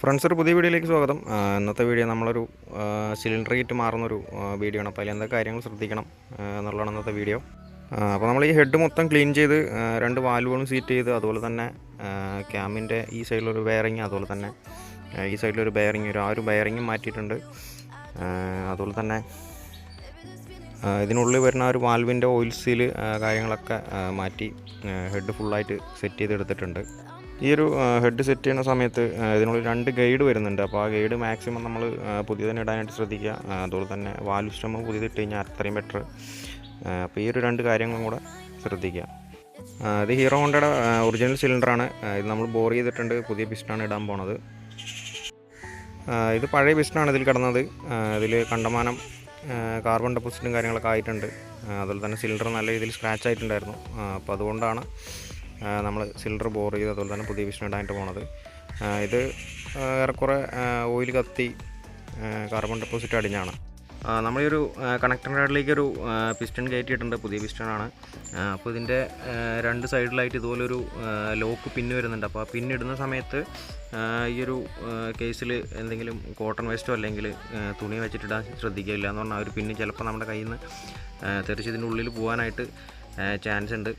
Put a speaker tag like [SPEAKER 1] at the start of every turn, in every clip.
[SPEAKER 1] Friends ഒരു പുതിയ വീഡിയോയിലേക്ക് സ്വാഗതം. ഇന്നത്തെ വീഡിയോ നമ്മളൊരു സിലിണ്ടർ കിറ്റ് മാറുന്നൊരു വീഡിയോ ആണ്. അപ്പോൾ അതിൽ എന്തൊക്കെ കാര്യങ്ങൾ ശ്രദ്ധിക്കണം എന്നുള്ളതാണ് ഇന്നത്തെ വീഡിയോ. അപ്പോൾ നമ്മൾ ഈ ഹെഡ് മൊത്തം ക്ലീൻ ചെയ്ത് രണ്ട് വാൽവുകളും സീറ്റ് ചെയ്ത് അതുപോലെ തന്നെ ക്യാമിന്റെ ഈ സൈഡിലൊരു ബെയറിങ് അതുപോലെ തന്നെ ഈ സൈഡിലൊരു ബെയറിങ് ഒരു ആ ഒരു ബെയറിങ്ങും മാറ്റിയിട്ടുണ്ട്. അതുപോലെ തന്നെ ഇതിനുള്ളിൽ വരുന്ന ഒരു വാൽവിന്റെ ഓയിൽ സീൽ കാര്യങ്ങളൊക്കെ മാറ്റി ഹെഡ് ഫുള്ളായിട്ട് സെറ്റ് ചെയ്തെടുത്തിട്ടുണ്ട്. ഈ ഒരു ഹെഡ് സെറ്റ് ചെയ്യുന്ന സമയത്ത് ഇതിനുള്ളിൽ രണ്ട് ഗൈഡ് വരുന്നുണ്ട്. അപ്പോൾ ആ ഗൈഡ് മാക്സിമം നമ്മൾ പുതിയ തന്നെ ഇടാനായിട്ട് ശ്രദ്ധിക്കുക. അതുപോലെ തന്നെ വാൽവ് പുതിയത് ഇട്ട് കഴിഞ്ഞാൽ അത്രയും ബെറ്റർ അപ്പോൾ ഈ ഒരു രണ്ട് കാര്യങ്ങളും കൂടെ ശ്രദ്ധിക്കുക. ഇത് ഹീറോ ഹോണ്ടയുടെ ഒറിജിനൽ സിലിണ്ടറാണ് ഇത് നമ്മൾ ബോർ ചെയ്തിട്ടുണ്ട്. പുതിയ പിസ്റ്റാണ് ഇടാൻ പോണത്. ഇത് പഴയ പിസ്റ്റനാണ് ഇതിൽ കിടന്നത്. ഇതിൽ കണ്ടമാനം കാർബൺ ഡെപ്പോസിറ്റും കാര്യങ്ങളൊക്കെ ആയിട്ടുണ്ട്. അതുപോലെ തന്നെ സിലിണ്ടർ നല്ല രീതിയിൽ സ്ക്രാച്ച് ആയിട്ടുണ്ടായിരുന്നു. അപ്പോൾ അതുകൊണ്ടാണ് നമ്മൾ സിലിണ്ടർ ബോർ ചെയ്ത് അതുപോലെ തന്നെ പുതിയ ഇടാനായിട്ട് പോണത്. ഇത് ഏറെക്കുറെ ഓയിൽ കത്തി കാർബൺ ഡെപ്പോസിറ്റ് അടിഞ്ഞാണ്. നമ്മൾ ഒരു കണക്ടർ കാർഡിലേക്ക് ഒരു പിസ്റ്റൺ കയറ്റിയിട്ടുണ്ട് പുതിയ പിസ്റ്റണാണ്. അപ്പോൾ ഇതിന്റെ രണ്ട് സൈഡിലായിട്ട് ഇതുപോലൊരു ലോക്ക് പിന്ന് വരുന്നുണ്ട്. അപ്പോൾ ആ പിന്നിടുന്ന സമയത്ത് ഈ ഒരു കേസിൽ എന്തെങ്കിലും കോട്ടൺ വേസ്റ്റോ അല്ലെങ്കിൽ തുണി വെച്ചിട്ടിടാൻ ശ്രദ്ധിക്കില്ല എന്ന് പറഞ്ഞാൽ ആ ഒരു പിന്ന് ചിലപ്പോൾ നമ്മുടെ കയ്യിൽ നിന്ന് തെറിച്ച് ഇതിന്റെ ഉള്ളിൽ പോകാനായിട്ട് ചാൻസ് ഉണ്ട്.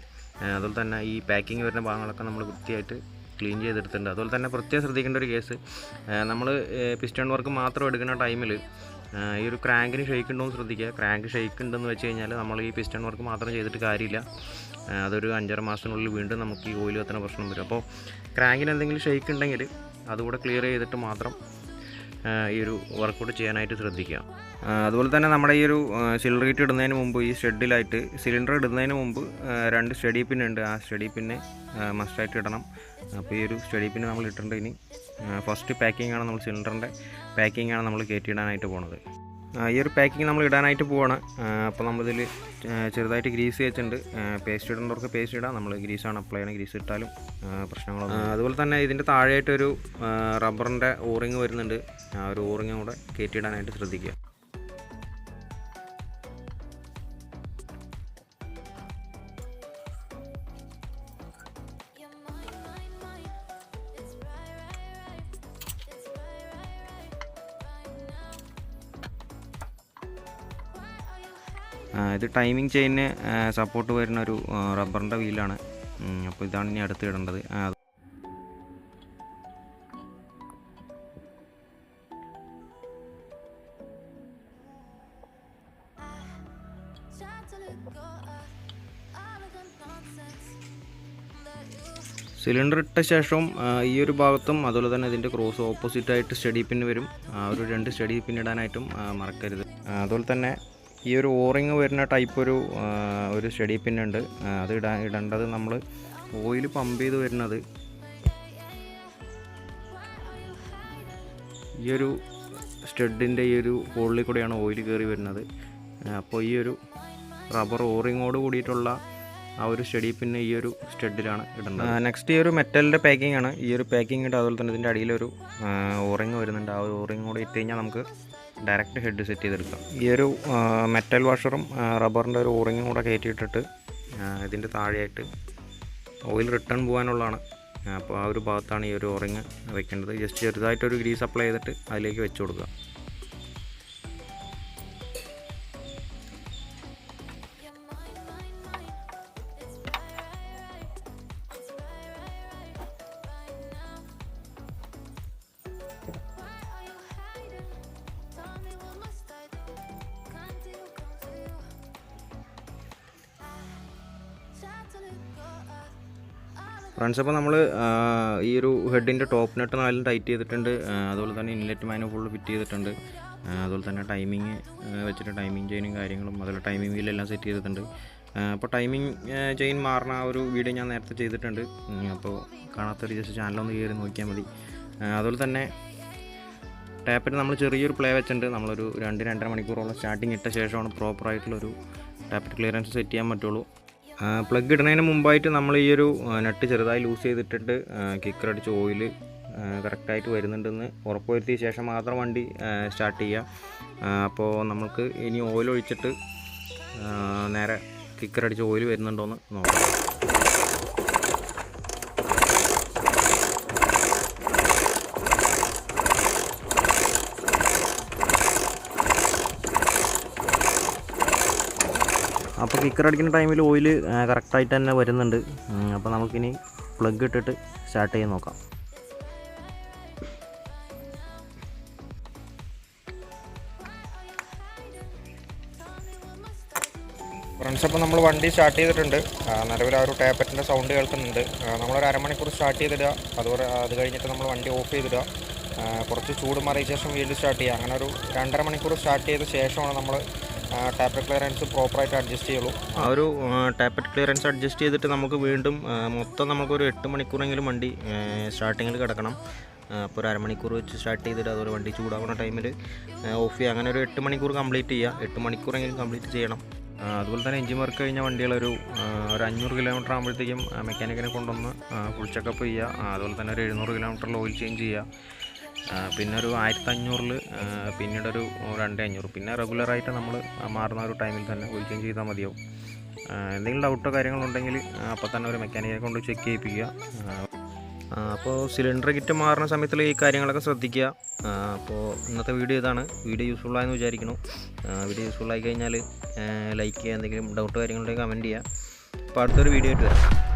[SPEAKER 1] അതുപോലെ തന്നെ ഈ പാക്കിങ് വരുന്ന ഭാഗങ്ങളൊക്കെ നമ്മൾ വൃത്തിയായിട്ട് ക്ലീൻ ചെയ്തെടുത്തിട്ടുണ്ട്. അതുപോലെ തന്നെ പ്രത്യേകം ശ്രദ്ധിക്കേണ്ട ഒരു കേസ് നമ്മൾ പിസ്റ്റൺ വർക്ക് മാത്രം എടുക്കുന്ന ടൈമിൽ ഈ ഒരു ക്രാങ്കിന് ഷെയ്ക്ക് ഉണ്ടോ എന്ന് ശ്രദ്ധിക്കുക. ക്രാങ്ക് ഷെയ്ക്ക് ഉണ്ടെന്ന് വെച്ച് കഴിഞ്ഞാൽ നമ്മൾ ഈ പിസ്റ്റൺ വർക്ക് മാത്രം ചെയ്തിട്ട് കാര്യമില്ല. അതൊരു അഞ്ചര മാസത്തിനുള്ളിൽ വീണ്ടും നമുക്ക് ഈ ഓയിൽ കത്തുന്ന പ്രശ്നം വരും. അപ്പോൾ ക്രാങ്കിന് എന്തെങ്കിലും ഷെയ്ക്ക് ഉണ്ടെങ്കിൽ അതുകൂടെ ക്ലിയർ ചെയ്തിട്ട് മാത്രം ഈ ഒരു വർക്കൗട്ട് ചെയ്യാനായിട്ട് ശ്രദ്ധിക്കുക. അതുപോലെ തന്നെ നമ്മുടെ ഈ ഒരു സിലിണ്ടർ കിറ്റ് ഇടുന്നതിന് മുമ്പ് ഈ ഷെഡിലായിട്ട് സിലിണ്ടർ ഇടുന്നതിന് മുമ്പ് രണ്ട് സ്റ്റഡി പിന്നുണ്ട് ആ സ്റ്റഡി പിന്നെ മസ്റ്റായിട്ട് ഇടണം. അപ്പോൾ ഈ ഒരു സ്റ്റഡി പിന്നെ നമ്മൾ ഇട്ടിട്ടുണ്ട് ഇനി. ഫസ്റ്റ് പാക്കിംഗ് ആണ് നമ്മൾ സിലിണ്ടറിന്റെ പാക്കിംഗ് ആണ് നമ്മൾ കയറ്റിയിടാനായിട്ട് പോണത്. ഈ ഒരു പാക്കിങ് നമ്മൾ ഇടാനായിട്ട് പോവാണ്. അപ്പോൾ നമ്മളിതിൽ ചെറുതായിട്ട് ഗ്രീസ് വെച്ചിട്ടുണ്ട്. പേസ്റ്റ് ഇടേണ്ടവർക്ക് പേസ്റ്റ് ഇടാം. നമ്മൾ ഗ്രീസാണ് അപ്ലൈ ചെയ്യണം. ഗ്രീസ് ഇട്ടാലും പ്രശ്നങ്ങളൊന്നും അതുപോലെ തന്നെ ഇതിന്റെ താഴെയായിട്ടൊരു റബ്ബറിന്റെ ഓറിങ് വരുന്നുണ്ട്. ആ ഒരു ഓറിങ്ങും കൂടെ കയറ്റിയിടാനായിട്ട് ശ്രദ്ധിക്കുക. ഇത് ടൈമിംഗ് ചെയിന് സപ്പോർട്ട് വരുന്ന ഒരു റബ്ബറിന്റെ വീലാണ് അപ്പോൾ ഇതാണ് ഇനി അടുത്ത് ഇടേണ്ടത്. സിലിണ്ടർ ഇട്ട ശേഷം ഈ ഒരു ഭാഗത്തും അതുപോലെ തന്നെ ഇതിന്റെ ക്രോസ് ഓപ്പോസിറ്റായിട്ട് സ്റ്റഡി പിൻ വരും. ആ ഒരു രണ്ട് സ്റ്റഡി പിൻ ഇടാനായിട്ടും മറക്കരുത്. അതുപോലെ തന്നെ ഈ ഒരു ഓറിങ് വരുന്ന ടൈപ്പ് ഒരു ഒരു സ്റ്റഡി പിന്നുണ്ട് അത് ഇടാ ഇടേണ്ടത് നമ്മൾ ഓയിൽ പമ്പ് ചെയ്ത് വരുന്നത്. ഈ ഒരു സ്റ്റഡിന്റെ ഈ ഒരു ഹോളിൽ കൂടെയാണ് ഓയിൽ കയറി വരുന്നത്. അപ്പോൾ ഈ ഒരു റബ്ബർ ഓറിങ്ങോട് കൂടിയിട്ടുള്ള ആ ഒരു സ്റ്റഡി പിന്നെ ഈ ഒരു സ്റ്റഡിലാണ് ഇടുന്നത് നെക്സ്റ്റ് ഈ ഒരു മെറ്റലിന്റെ പാക്കിംഗ് ആണ്. ഈ ഒരു പാക്കിംഗ് ഇട്ട് അതുപോലെ തന്നെ ഇതിന്റെ അടിയിലൊരു ഓറിങ് വരുന്നുണ്ട്. ആ ഒരു ഓറിങ് കൂടെ ഇട്ട് കഴിഞ്ഞാൽ നമുക്ക് ഡയറക്റ്റ് ഹെഡ് സെറ്റ് ചെയ്തെടുക്കാം. ഈ ഒരു മെറ്റൽ വാഷറും റബ്ബറിന്റെ ഒരു ഓറിങ്ങും കൂടെ കയറ്റിയിട്ടിട്ട് ഇതിന്റെ താഴെയായിട്ട് ഓയിൽ റിട്ടേൺ പോകാനുള്ളതാണ് അപ്പോൾ ആ ഒരു ഭാഗത്താണ് ഈ ഒരു ഓറിങ് വെക്കേണ്ടത്. ജസ്റ്റ് ചെറുതായിട്ടൊരു ഗ്രീസ് അപ്ലൈ ചെയ്തിട്ട് അതിലേക്ക് വെച്ച് കൊടുക്കുക. ഫ്രണ്ട്സ് അപ്പോൾ നമ്മൾ ഈ ഒരു ഹെഡിന്റെ ടോപ്പ് നെട്ട് നാലും ടൈറ്റ് ചെയ്തിട്ടുണ്ട് അതുപോലെ തന്നെ ഇൻലെറ്റ് മാനോ ഫുള്ള് ഫിറ്റ് ചെയ്തിട്ടുണ്ട് അതുപോലെ തന്നെ ടൈമിങ് വെച്ചിട്ട് ടൈമിങ് ചെയിനും കാര്യങ്ങളും അതുപോലെ ടൈമിംഗ് വീലെല്ലാം സെറ്റ് ചെയ്തിട്ടുണ്ട്. അപ്പോൾ ടൈമിംഗ് ചെയിൻ മാറുന്ന ആ ഒരു വീഡിയോ ഞാൻ നേരത്തെ ചെയ്തിട്ടുണ്ട്. അപ്പോൾ കാണാത്തൊരു ജസ്റ്റ് ചാനലൊന്ന് കയറി നോക്കിയാൽ മതി. അതുപോലെ തന്നെ ടാപ്പിന് നമ്മൾ ചെറിയൊരു പ്ലേ വെച്ചിട്ടുണ്ട്. നമ്മളൊരു രണ്ട് രണ്ടര മണിക്കൂറോളം സ്റ്റാർട്ടിങ് ഇട്ട ശേഷമാണ് പ്രോപ്പറായിട്ടുള്ളൊരു ടാപ്പിറ്റ് ക്ലിയറൻസ് സെറ്റ് ചെയ്യാൻ പറ്റുള്ളൂ. പ്ലഗ് ഇടുന്നതിന് മുമ്പായിട്ട് നമ്മൾ ഈ ഒരു നട്ട് ചെറുതായി ലൂസ് ചെയ്തിട്ടിട്ട് കിക്കർ അടിച്ച് ഓയിൽ കറക്റ്റായിട്ട് വരുന്നുണ്ടെന്ന് ഉറപ്പുവരുത്തിയ ശേഷം മാത്രം വണ്ടി സ്റ്റാർട്ട് ചെയ്യുക അപ്പോൾ നമുക്ക് ഇനി ഓയിൽ ഒഴിച്ചിട്ട് നേരെ കിക്കർ അടിച്ച് ഓയിൽ വരുന്നുണ്ടോയെന്ന് നോക്കാം. അപ്പോൾ കിക്കർ അടിക്കുന്ന ടൈമിൽ ഓയിൽ കറക്റ്റായിട്ട് തന്നെ വരുന്നുണ്ട്. അപ്പോൾ നമുക്കിനി പ്ലഗ് ഇട്ടിട്ട് സ്റ്റാർട്ട് ചെയ്യാൻ നോക്കാം. ഫ്രണ്ട്സ് അപ്പോൾ നമ്മൾ വണ്ടി സ്റ്റാർട്ട് ചെയ്തിട്ടുണ്ട്. നിലവിൽ ആ ഒരു ടാപ്പറ്റിന്റെ സൗണ്ട് കേൾക്കുന്നുണ്ട്. നമ്മളൊരു അരമണിക്കൂർ സ്റ്റാർട്ട് ചെയ്തിടുക. അതുപോലെ അത് കഴിഞ്ഞിട്ട് നമ്മൾ വണ്ടി ഓഫ് ചെയ്തിടുക. കുറച്ച് ചൂട് മാറിയ ശേഷം വീണ്ടും സ്റ്റാർട്ട് ചെയ്യുക. അങ്ങനെ ഒരു രണ്ടര മണിക്കൂർ സ്റ്റാർട്ട് ചെയ്ത ശേഷമാണ് നമ്മൾ ടാപ്പറ്റ് ക്ലിയറൻസ് പ്രോപ്പറായിട്ട് അഡ്ജസ്റ്റ് ചെയ്യുള്ളൂ. ആ ഒരു ടാപ്പറ്റ് ക്ലിയറൻസ് അഡ്ജസ്റ്റ് ചെയ്തിട്ട് നമുക്ക് വീണ്ടും മൊത്തം നമുക്കൊരു എട്ട് മണിക്കൂറെങ്കിലും വണ്ടി സ്റ്റാർട്ടിങ്ങിൽ കിടക്കണം. അപ്പോൾ ഒരു അരമണിക്കൂർ വെച്ച് സ്റ്റാർട്ട് ചെയ്തിട്ട് അതുപോലെ വണ്ടി ചൂടാവുന്ന ടൈമിൽ ഓഫ് ചെയ്യുക അങ്ങനെ ഒരു എട്ട് മണിക്കൂർ കംപ്ലീറ്റ് ചെയ്യുക എട്ട് മണിക്കൂറെങ്കിലും കംപ്ലീറ്റ് ചെയ്യണം. അതുപോലെ തന്നെ എഞ്ചിൻ വർക്ക് കഴിഞ്ഞ വണ്ടികളൊരു ഒരു അഞ്ഞൂറ് കിലോമീറ്റർ ആകുമ്പോഴത്തേക്കും മെക്കാനിക്കിനെ കൊണ്ടുവന്ന് ഫുൾ ചെക്കപ്പ് ചെയ്യുക. അതുപോലെ തന്നെ ഒരു എഴുന്നൂറ് കിലോമീറ്ററിൽ ഓയിൽ ചേഞ്ച് ചെയ്യുക. പിന്നെ ഒരു ആയിരത്തി അഞ്ഞൂറിൽ പിന്നീട് ഒരു രണ്ട് അഞ്ഞൂറ് പിന്നെ റെഗുലറായിട്ട് നമ്മൾ മാറുന്ന ഒരു ടൈമിൽ തന്നെ ഓയിൽ ചേഞ്ച് ചെയ്താൽ മതിയാവും. എന്തെങ്കിലും ഡൗട്ടോ കാര്യങ്ങളുണ്ടെങ്കിൽ അപ്പോൾ തന്നെ ഒരു മെക്കാനിക്കിനെ കൊണ്ട് ചെക്ക് ചെയ്യിപ്പിക്കുക. അപ്പോൾ സിലിണ്ടർ കിറ്റ് മാറുന്ന സമയത്തിൽ ഈ കാര്യങ്ങളൊക്കെ ശ്രദ്ധിക്കുക. അപ്പോൾ ഇന്നത്തെ വീഡിയോ ഇതാണ്. വീഡിയോ യൂസ്ഫുൾ ആയെന്ന് വിചാരിക്കുന്നു. വീഡിയോ യൂസ്ഫുൾ ആയി കഴിഞ്ഞാൽ ലൈക്ക് ചെയ്യുക എന്തെങ്കിലും ഡൗട്ട് കാര്യങ്ങളുണ്ടെങ്കിൽ കമന്റ് ചെയ്യുക. അപ്പോൾ അടുത്തൊരു വീഡിയോ ആയിട്ട് വരാം.